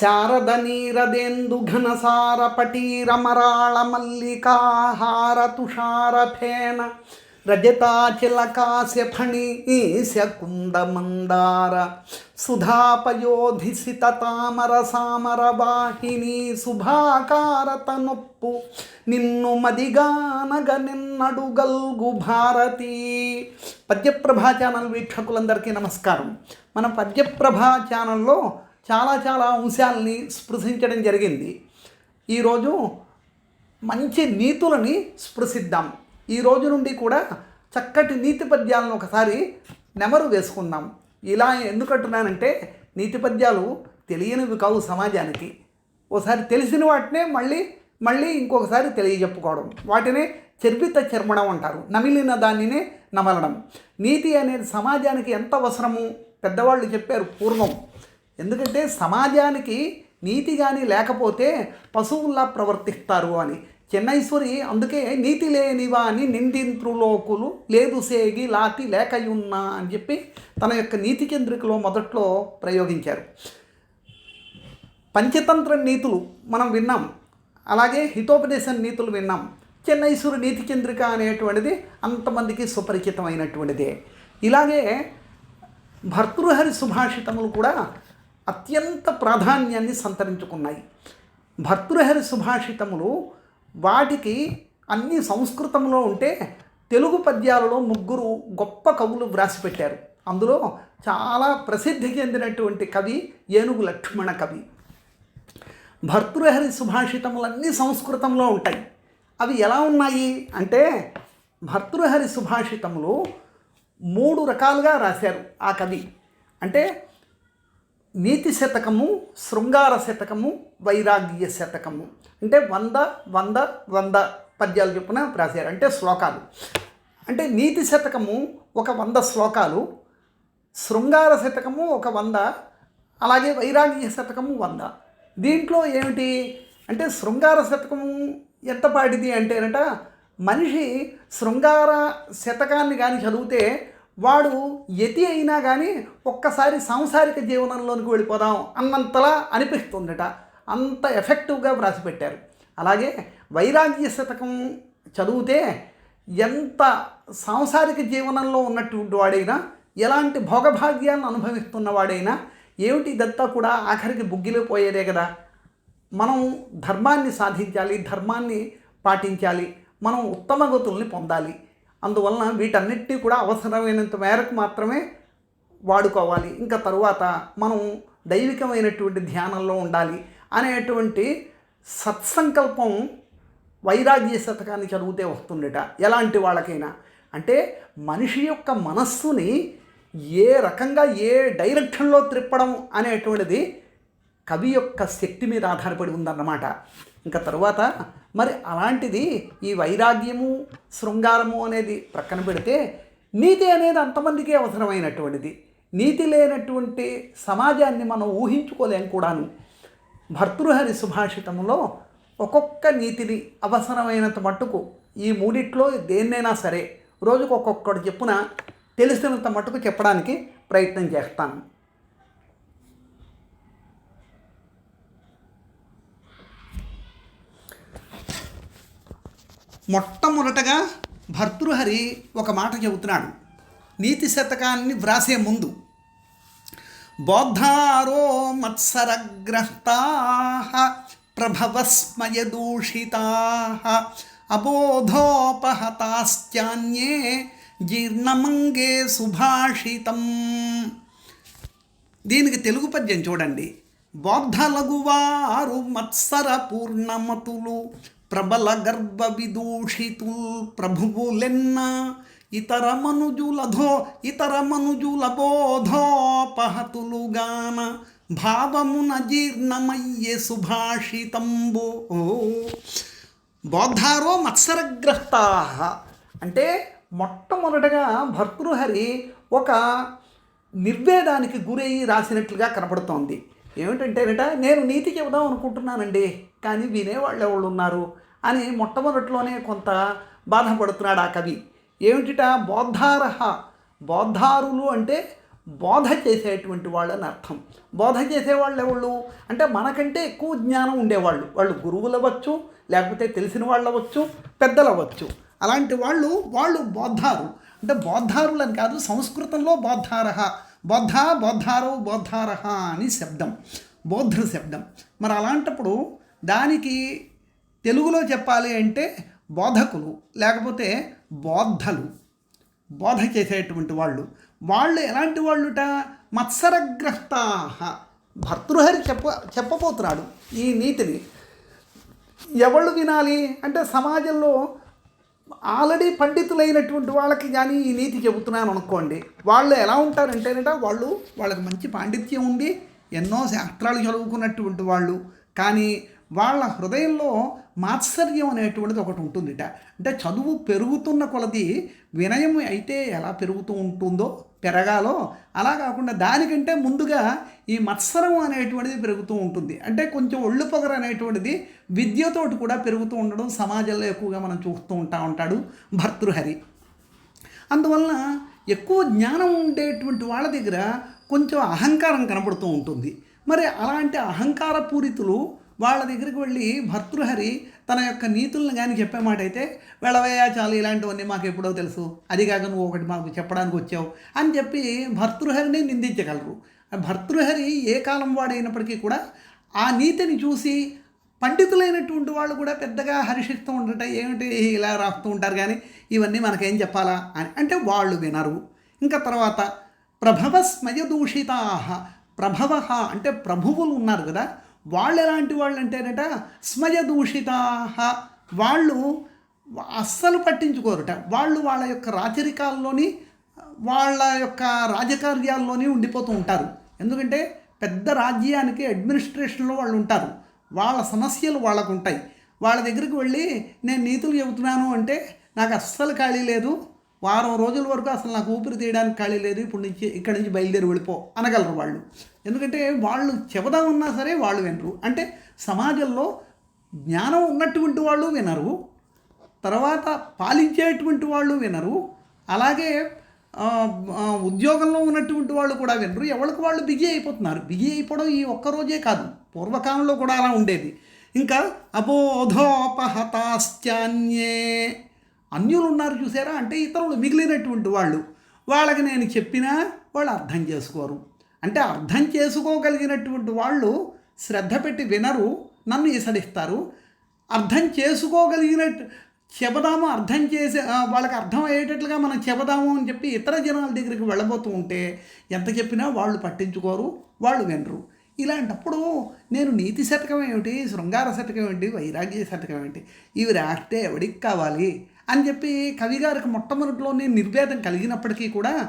శారద నీరదేందు ఘనసార పటీరమరాళ మల్లికాహార తుషార ఫేన రజతాచిలకాస్య ఫణీశ కుందమందార సుధాపయోధిసిత తామర సామర వాహిని శుభాకారత నిన్ను మదిగానగ నిన్నడు గల్గు భారతి. పద్యప్రభా ఛానల్ వీక్షకులందరికీ నమస్కారం. మన పద్యప్రభా ఛానల్లో చాలా చాలా అంశాలని స్పృశించడం జరిగింది. ఈరోజు మంచి నీతులని స్పృశిద్దాం. ఈ రోజు నుండి కూడా చక్కటి నీతి పద్యాలను ఒకసారి నెమరు వేసుకుందాం. ఇలా ఎందుకంటున్నానంటే నీతి పద్యాలు తెలియనివి కావు సమాజానికి. ఓసారి తెలిసిన వాటినే మళ్ళీ మళ్ళీ ఇంకొకసారి తెలియజెప్పుకోవడం. వాటినే చర్పిత చర్మడం అంటారు. నమిలిన దానినే నమలడం. నీతి అనేది సమాజానికి ఎంత అవసరము? పెద్దవాళ్ళు చెప్పారు పూర్వం. ఎందుకంటే సమాజానికి నీతి కానీ లేకపోతే పశువుల్లా ప్రవర్తిస్తారు అని. చెన్నైశ్వరి అందుకే నీతి లేనివా అని నిందింత్రులోకులు లేదు సేగి లాతి లేకయున్నా అని చెప్పి తన యొక్క నీతి చంద్రికలో మొదట్లో ప్రయోగించారు. పంచతంత్ర నీతులు మనం విన్నాం. అలాగే హితోపదేశం నీతులు విన్నాం. చెన్నైశ్వరు నీతి చంద్రిక అనేటువంటిది అంతమందికి సుపరిచితమైనటువంటిదే. ఇలాగే భర్తృహరి సుభాషితములు కూడా అత్యంత ప్రాధాన్యాన్ని సంతరించుకున్నాయి. భర్తృహరి సుభాషితములు వాటికి అన్ని సంస్కృతంలో ఉంటే తెలుగు పద్యాలలో ముగ్గురు గొప్ప కవులు వ్రాసిపెట్టారు. అందులో చాలా ప్రసిద్ధి చెందినటువంటి కవి ఏనుగు లక్ష్మణ కవి. భర్తృహరి సుభాషితములన్నీ సంస్కృతంలో ఉంటాయి. అవి ఎలా ఉన్నాయి అంటే భర్తృహరి సుభాషితములు మూడు రకాలుగా రాశారు ఆ కవి. అంటే నీతి శతకము శృంగార శతకము వైరాగ్య శతకము. అంటే వంద వంద వంద పద్యాలు చొప్పున రాశారు. అంటే శ్లోకాలు. అంటే నీతి శతకము ఒక వంద శ్లోకాలు శృంగార శతకము ఒక వంద అలాగే వైరాగ్య శతకము వంద. దీంట్లో ఏమిటి? అంటే శృంగార శతకము ఎంత పాటిది అంటేనట మనిషి శృంగార శతకాన్ని కానీ చదివితే వాడు యతి అయినా కానీ ఒక్కసారి సాంసారిక జీవనంలోనికి వెళ్ళిపోదాం అన్నంతలా అనిపిస్తుందట. అంత ఎఫెక్టివ్గా వ్రాసిపెట్టారు. అలాగే వైరాగ్య శతకం చదివితే ఎంత సాంసారిక జీవనంలో ఉన్నటువంటి వాడైనా ఎలాంటి భోగభాగ్యాలను అనుభవిస్తున్న వాడైనా ఏమిటి ఇదంతా కూడా ఆఖరికి బుగ్గిలో పోయేదే కదా. మనం ధర్మాన్ని సాధించాలి ధర్మాన్ని పాటించాలి మనం ఉత్తమ గతుల్ని పొందాలి. అందువలన వీటన్నిటినీ కూడా అవసరమైనంత మేరకు మాత్రమే వాడుకోవాలి. ఇంకా తరువాత మనం దైవికమైనటువంటి ధ్యానంలో ఉండాలి అనేటువంటి సత్సంకల్పం వైరాగ్య శతకాన్ని చదివితే వస్తుండట ఎలాంటి వాళ్ళకైనా. అంటే మనిషి యొక్క మనస్సుని ఏ రకంగా ఏ డైరెక్షన్లో త్రిప్పడం అనేటువంటిది కవి యొక్క శక్తి మీద ఆధారపడి ఉందన్నమాట. ఇంకా తరువాత మరి అలాంటిది ఈ వైరాగ్యము శృంగారము అనేది ప్రక్కన పెడితే నీతి అనేది అంతమందికి అవసరమైనటువంటిది. నీతి లేనటువంటి సమాజాన్ని మనం ఊహించుకోలేం కూడాను. భర్తృహరి సుభాషితంలో ఒక్కొక్క నీతిని అవసరమైనంత మట్టుకు ఈ మూడిట్లో దేన్నైనా సరే రోజుకు ఒక్కొక్కటి చెప్పున తెలిసినంత మట్టుకు చెప్పడానికి ప్రయత్నం చేస్తాను. మొట్టమొదటగా భర్తృహరి ఒక మాట చెబుతున్నాడు. నీతి శతకాన్ని వ్రాసే ముందు బోద్ధారో మత్సరగ్రస్తా ప్రభవస్మయ దూషితా అబోధోపహతాశ్చాన్యే జీర్ణమంగే సుభాషితం. దీనికి తెలుగు పద్యం చూడండి. బోద్ధలగువారు మత్సర పూర్ణమతులు ప్రబల గర్భ విదూషితుల్ ప్రభువులెన్న ఇతర మనుజులధో ఇతర మనుజుల బోధోపహతులుగాన భావమున జీర్ణమయ్యే సుభాషితంబో. బోద్ధారో మత్సరగ్రస్తా. అంటే మొట్టమొదటగా భర్తృహరి ఒక నిర్వేదానికి గురయ్యి రాసినట్లుగా కనపడుతోంది. ఏమిటంటేనట నేను నీతి చెబుదాం అనుకుంటున్నానండి కానీ వినేవాళ్ళు ఎవరు ఉన్నారు? అని మొట్టమొదటిలోనే కొంత బాధపడుతున్నాడు ఆ కవి. ఏమిటిట? బోద్ధారహ. బోద్ధారులు అంటే బోధ చేసేటువంటి వాళ్ళు అని అర్థం. బోధ చేసేవాళ్ళు ఎవళ్ళు అంటే మనకంటే ఎక్కువ జ్ఞానం ఉండేవాళ్ళు. వాళ్ళు గురువులు అవ్వచ్చు లేకపోతే తెలిసిన వాళ్ళు అవ్వచ్చు పెద్దలు అవ్వచ్చు అలాంటి వాళ్ళు వాళ్ళు బోద్ధారు. అంటే బోద్ధారులు అని కాదు సంస్కృతంలో బోద్ధారహ. బొద్ధ బొద్ధారు బోద్ధారహ అని శబ్దం బౌద్ధ శబ్దం. మరి అలాంటప్పుడు దానికి తెలుగులో చెప్పాలి అంటే బోధకులు లేకపోతే బోద్ధలు బోధ చేసేటువంటి వాళ్ళు. వాళ్ళు ఎలాంటి వాళ్ళుట? మత్సరగ్రస్తా భర్తృహరి చెప్ప చెప్పబోతున్నాడు ఈ నీతిని. ఎవళ్ళు వినాలి? అంటే సమాజంలో ఆల్రెడీ పండితులైనటువంటి వాళ్ళకి కానీ ఈ నీతి చెబుతున్నాను అనుకోండి వాళ్ళు ఎలా ఉంటారంటేనట వాళ్ళు వాళ్ళకి మంచి పాండిత్యం ఉండి ఎన్నో శాస్త్రాలు చదువుకున్నటువంటి వాళ్ళు. కానీ వాళ్ళ హృదయంలో మాత్సర్యం అనేటువంటిది ఒకటి ఉంటుందిట. అంటే చదువు పెరుగుతున్న కొలది వినయం అయితే ఎలా పెరుగుతూ ఉంటుందో పెరగాలో అలా కాకుండా దానికంటే ముందుగా ఈ మత్సరం అనేటువంటిది పెరుగుతూ ఉంటుంది. అంటే కొంచెం ఒళ్ళు పొగర అనేటువంటిది విద్యతోటి కూడా పెరుగుతూ ఉండడం సమాజంలో ఎక్కువగా మనం చూస్తూ ఉంటా ఉంటాడు భర్తృహరి. అందువలన ఎక్కువ జ్ఞానం ఉండేటువంటి వాళ్ళ దగ్గర కొంచెం అహంకారం కనబడుతూ ఉంటుంది. మరి అలాంటి అహంకార పూరితులు వాళ్ళ దగ్గరికి వెళ్ళి భర్తృహరి తన యొక్క నీతులను కానీ చెప్పే మాట అయితే వెళ్ళవయ్యా చాలు ఇలాంటివన్నీ మాకు ఎప్పుడో తెలుసు. అది కాక నువ్వు ఒకటి మాకు చెప్పడానికి వచ్చావు అని చెప్పి భర్తృహరిని నిందించగలరు. భర్తృహరి ఏ కాలం వాడైనప్పటికీ కూడా ఆ నీతిని చూసి పండితులైనటువంటి వాళ్ళు కూడా పెద్దగా హర్షిస్తూ ఉండట ఏమిటి ఇలా రాస్తూ ఉంటారు కానీ ఇవన్నీ మనకేం చెప్పాలా? అని. అంటే వాళ్ళు వినరు. ఇంకా తర్వాత ప్రభవ స్మయదూషితా ప్రభవ అంటే ప్రభువులు ఉన్నారు కదా వాళ్ళు ఎలాంటి వాళ్ళు అంటేనట స్మయదూషితా వాళ్ళు అస్సలు పట్టించుకోరుట. వాళ్ళు వాళ్ళ యొక్క రాచరికాల్లోని వాళ్ళ యొక్క రాజకార్యాల్లోనే ఉండిపోతూ ఉంటారు. ఎందుకంటే పెద్ద రాజ్యానికి అడ్మినిస్ట్రేషన్లో వాళ్ళు ఉంటారు. వాళ్ళ సమస్యలు వాళ్ళకు ఉంటాయి వాళ్ళ దగ్గరికి వెళ్ళి నేను నీతులు చెబుతున్నాను అంటే నాకు అస్సలు ఖాళీ లేదు. వారం రోజుల వరకు అసలు నాకు ఊపిరి తీయడానికి ఖాళీ లేదు. ఇప్పుడు నుంచి ఇక్కడి నుంచి బయలుదేరి వెళ్ళిపో అనగలరు వాళ్ళు. ఎందుకంటే వాళ్ళు చెబుదామన్నా సరే వాళ్ళు వినరు. అంటే సమాజంలో జ్ఞానం ఉన్నటువంటి వాళ్ళు వినరు. తర్వాత పాలించేటువంటి వాళ్ళు వినరు. అలాగే ఉద్యోగంలో ఉన్నటువంటి వాళ్ళు కూడా వినరు. ఎవరికి వాళ్ళు బిజీ అయిపోతున్నారు. బిజీ అయిపోవడం ఈ ఒక్క రోజే కాదు. పూర్వకాలంలో కూడా అలా ఉండేది. ఇంకా అబోధోపహతాస్త్యాన్యే అన్యులు ఉన్నారు చూసారా? అంటే ఇతరులు మిగిలినటువంటి వాళ్ళు. వాళ్ళకి నేను చెప్పినా వాళ్ళు అర్థం చేసుకోరు. అంటే అర్థం చేసుకోగలిగినటువంటి వాళ్ళు శ్రద్ధ పెట్టి వినరు నన్ను ఈసడిస్తారు అర్థం చేసుకోగలిగినట్టు చెబదాము అర్థం చేసే వాళ్ళకి అర్థం అయ్యేటట్లుగా మనం చెబదాము అని చెప్పి ఇతర జనాల దగ్గరికి వెళ్ళబోతూ ఉంటే ఎంత చెప్పినా వాళ్ళు పట్టించుకోరు వాళ్ళు వినరు. ఇలాంటప్పుడు నేను నీతి శతకం ఏమిటి శృంగార శతకం ఏమిటి వైరాగ్య శతకం ఏమిటి? ఇవి రాస్తే ఎవడికి కావాలి? అని చెప్పి కవి గారికి మొట్టమొదటిలోనే నిర్భేదం కలిగినప్పటికీ కూడా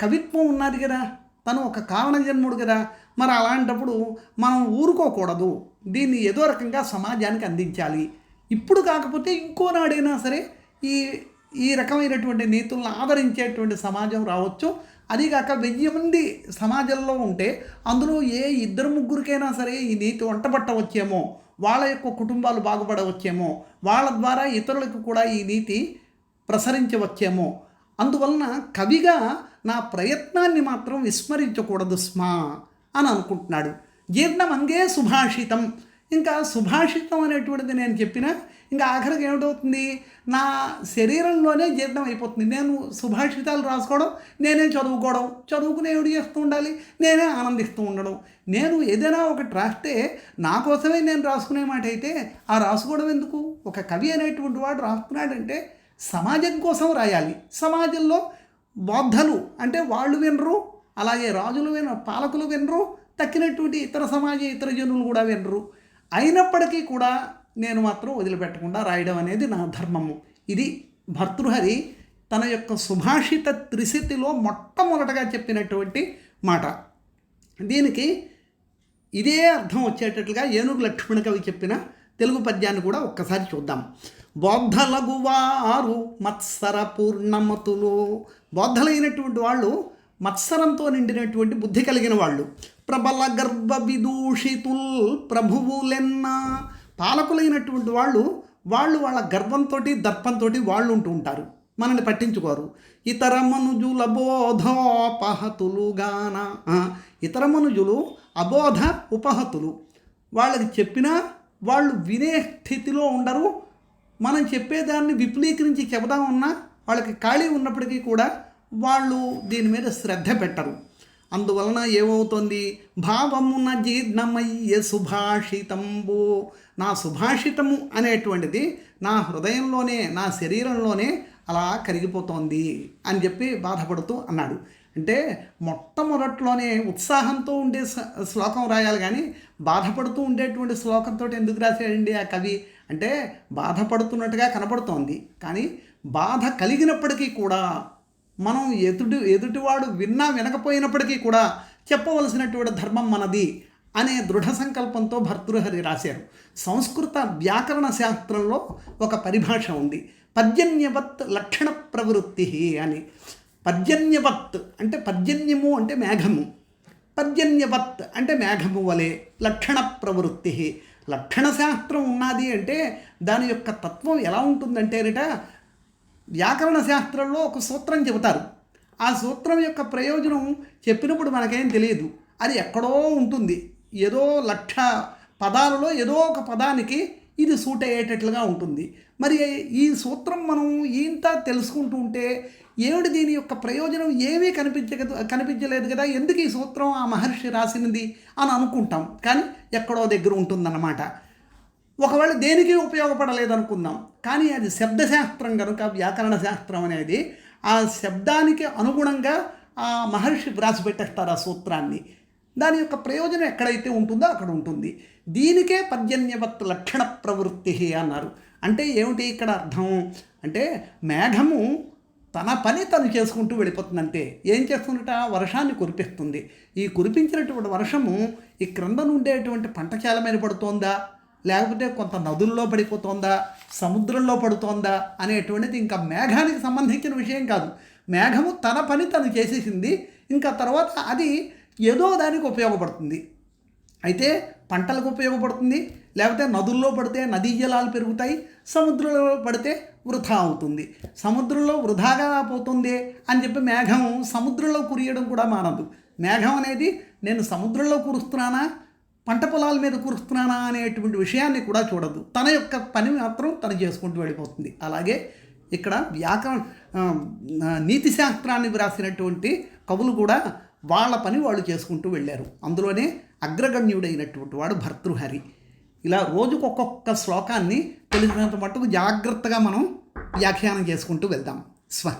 కవిత్వం ఉన్నది కదా. తను ఒక కారణ జన్ముడు కదా. మరి అలాంటప్పుడు మనం ఊరుకోకూడదు. దీన్ని ఏదో రకంగా సమాజానికి అందించాలి. ఇప్పుడు కాకపోతే ఇంకో నాడైనా సరే ఈ ఈ రకమైనటువంటి నీతులను ఆదరించేటువంటి సమాజం రావచ్చు. అదిగాక వెయ్యి మంది సమాజంలో ఉంటే అందులో ఏ ఇద్దరు ముగ్గురికైనా సరే ఈ నీతి వంటబట్టవచ్చేమో వాళ్ళ యొక్క కుటుంబాలు బాగుపడవచ్చేమో వాళ్ళ ద్వారా ఇతరులకు కూడా ఈ నీతి ప్రసరించవచ్చేమో. అందువలన కవిగా నా ప్రయత్నాన్ని మాత్రం విస్మరించకూడదు స్మా అని అనుకుంటున్నాడు. జీర్ణమంగే సుభాషితం. ఇంకా సుభాషితం అనేటువంటిది నేను చెప్పిన ఇంకా ఆఖరికి ఏమిటవుతుంది? నా శరీరంలోనే జీర్ణం అయిపోతుంది. నేను సుభాషితాలు రాసుకోవడం నేనే చదువుకోవడం చదువుకునే ఏమిటి చేస్తూ ఉండాలి? నేనే ఆనందిస్తూ ఉండడం. నేను ఏదైనా ఒకటి రాస్తే నా కోసమే నేను రాసుకునే మాట అయితే ఆ రాసుకోవడం ఎందుకు? ఒక కవి అనేటువంటి వాడు రాస్తున్నాడంటే సమాజం కోసం రాయాలి. సమాజంలో బౌద్ధలు అంటే వాళ్ళు వినరు అలాగే రాజులు వినరు పాలకులు వినరు తక్కినటువంటి ఇతర సమాజ ఇతర జనులు కూడా వినరు. అయినప్పటికీ కూడా నేను మాత్రం వదిలిపెట్టకుండా రాయడం అనేది నా ధర్మము. ఇది భర్తృహరి తన యొక్క సుభాషిత త్రిశతిలో మొట్టమొదటగా చెప్పినటువంటి మాట. దీనికి ఇదే అర్థం వచ్చేటట్లుగా ఏనుగు లక్ష్మణ కవి చెప్పిన తెలుగు పద్యాన్ని కూడా ఒక్కసారి చూద్దాం. బోద్ధలగువారు మత్సర పూర్ణమతులు. బౌద్ధలైనటువంటి వాళ్ళు మత్సరంతో నిండినటువంటి బుద్ధి కలిగిన వాళ్ళు. ప్రబల గర్భ విదూషితుల్ ప్రభువులెన్న పాలకులైనటువంటి వాళ్ళు వాళ్ళు వాళ్ళ గర్వంతో దర్పంతో వాళ్ళు ఉంటూ ఉంటారు. మనల్ని పట్టించుకోరు. ఇతర మనుజుల బోధోపహతులుగాన ఇతర మనుజులు అబోధ ఉపహతులు. వాళ్ళకి చెప్పినా వాళ్ళు వినే స్థితిలో ఉండరు. మనం చెప్పేదాన్ని విపులీకరించి చెబుదామన్నా వాళ్ళకి ఖాళీ ఉన్నప్పటికీ కూడా వాళ్ళు దీని మీద శ్రద్ధ పెట్టరు. అందువలన ఏమవుతుంది? భావమున జీర్ణమయ్య సుభాషితంబు. నా సుభాషితము అనేటువంటిది నా హృదయంలోనే నా శరీరంలోనే అలా కరిగిపోతోంది అని చెప్పి బాధపడుతూ అన్నాడు. అంటే మొట్టమొదట్లోనే ఉత్సాహంతో ఉండే శ్లోకం రాయాలి కానీ బాధపడుతూ ఉండేటువంటి శ్లోకంతో ఎందుకు రాశాడండి ఆ కవి? అంటే బాధపడుతున్నట్టుగా కనపడుతోంది కానీ బాధ కలిగినప్పటికీ కూడా మనం ఎదుటి ఎదుటివాడు విన్నా వినకపోయినప్పటికీ కూడా చెప్పవలసినటువంటి ధర్మం మనది అనే దృఢ సంకల్పంతో భర్తృహరి రాశారు. సంస్కృత వ్యాకరణ శాస్త్రంలో ఒక పరిభాష ఉంది. పర్జన్యవత్ లక్షణ ప్రవృత్తి అని. పర్జన్యవత్ అంటే పర్జన్యము అంటే మేఘము. పర్జన్యవత్ అంటే మేఘము వలె లక్షణ ప్రవృత్తి. లక్షణ శాస్త్రం ఉన్నది అంటే దాని యొక్క తత్వం ఎలా ఉంటుందంటేనట వ్యాకరణ శాస్త్రంలో ఒక సూత్రం చెబుతారు. ఆ సూత్రం యొక్క ప్రయోజనం చెప్పినప్పుడు మనకేం తెలియదు. అది ఎక్కడో ఉంటుంది. ఏదో లక్ష పదాలలో ఏదో ఒక పదానికి ఇది సూట్ అయ్యేటట్లుగా ఉంటుంది. మరి ఈ సూత్రం మనం ఇంత తెలుసుకుంటూ ఉంటే ఏమిటి దీని యొక్క ప్రయోజనం? ఏమీ కనిపించ కనిపించలేదు కదా. ఎందుకు ఈ సూత్రం ఆ మహర్షి రాసినది అని అనుకుంటాం. కానీ ఎక్కడో దగ్గర ఉంటుందన్నమాట. ఒకవేళ దేనికి ఉపయోగపడలేదనుకుందాం. కానీ అది శబ్దశాస్త్రం కనుక వ్యాకరణ శాస్త్రం అనేది ఆ శబ్దానికి అనుగుణంగా ఆ మహర్షి వ్రాసి పెట్టేస్తారు ఆ సూత్రాన్ని. దాని యొక్క ప్రయోజనం ఎక్కడైతే ఉంటుందో అక్కడ ఉంటుంది. దీనికే పర్జన్యవత్ లక్షణ ప్రవృత్తి అన్నారు. అంటే ఏమిటి ఇక్కడ అర్థం? అంటే మేఘము తన పని తను చేసుకుంటూ వెళ్ళిపోతుందంటే ఏం చేస్తుందట? వర్షాన్ని కురిపిస్తుంది. ఈ కురిపించినటువంటి వర్షము ఈ క్రింద ఉండేటువంటి పంట మీద పడుతోందా? లేకపోతే కొంత నదుల్లో పడిపోతుందా సముద్రంలో పడుతోందా అనేటువంటిది ఇంకా మేఘానికి సంబంధించిన విషయం కాదు. మేఘము తన పని తను చేసేసింది ఇంకా తర్వాత అది ఏదో దానికి ఉపయోగపడుతుంది. అయితే పంటలకు ఉపయోగపడుతుంది లేకపోతే నదుల్లో పడితే నదీ జలాలు పెరుగుతాయి సముద్రంలో పడితే వృధా అవుతుంది. సముద్రంలో వృధాగా పోతుంది అని చెప్పి మేఘం సముద్రంలో కురియడం కూడా మానదు. మేఘం అనేది నేను సముద్రంలో కురుస్తున్నానా పంట పొలాల మీద కురుస్తున్నానా అనేటువంటి విషయాన్ని కూడా చూడదు తన యొక్క పని మాత్రం తను చేసుకుంటూ వెళ్ళిపోతుంది. అలాగే ఇక్కడ వ్యాకరణ నీతి శాస్త్రాన్ని వ్రాసినటువంటి కవులు కూడా వాళ్ళ పని వాళ్ళు చేసుకుంటూ వెళ్ళారు. అందులోనే అగ్రగణ్యుడైనటువంటి వాడు భర్తృహరి. ఇలా రోజుకు ఒక్కొక్క శ్లోకాన్ని తెలిసినంత మట్టుకు జాగ్రత్తగా మనం వ్యాఖ్యానం చేసుకుంటూ వెళ్దాం. స్వ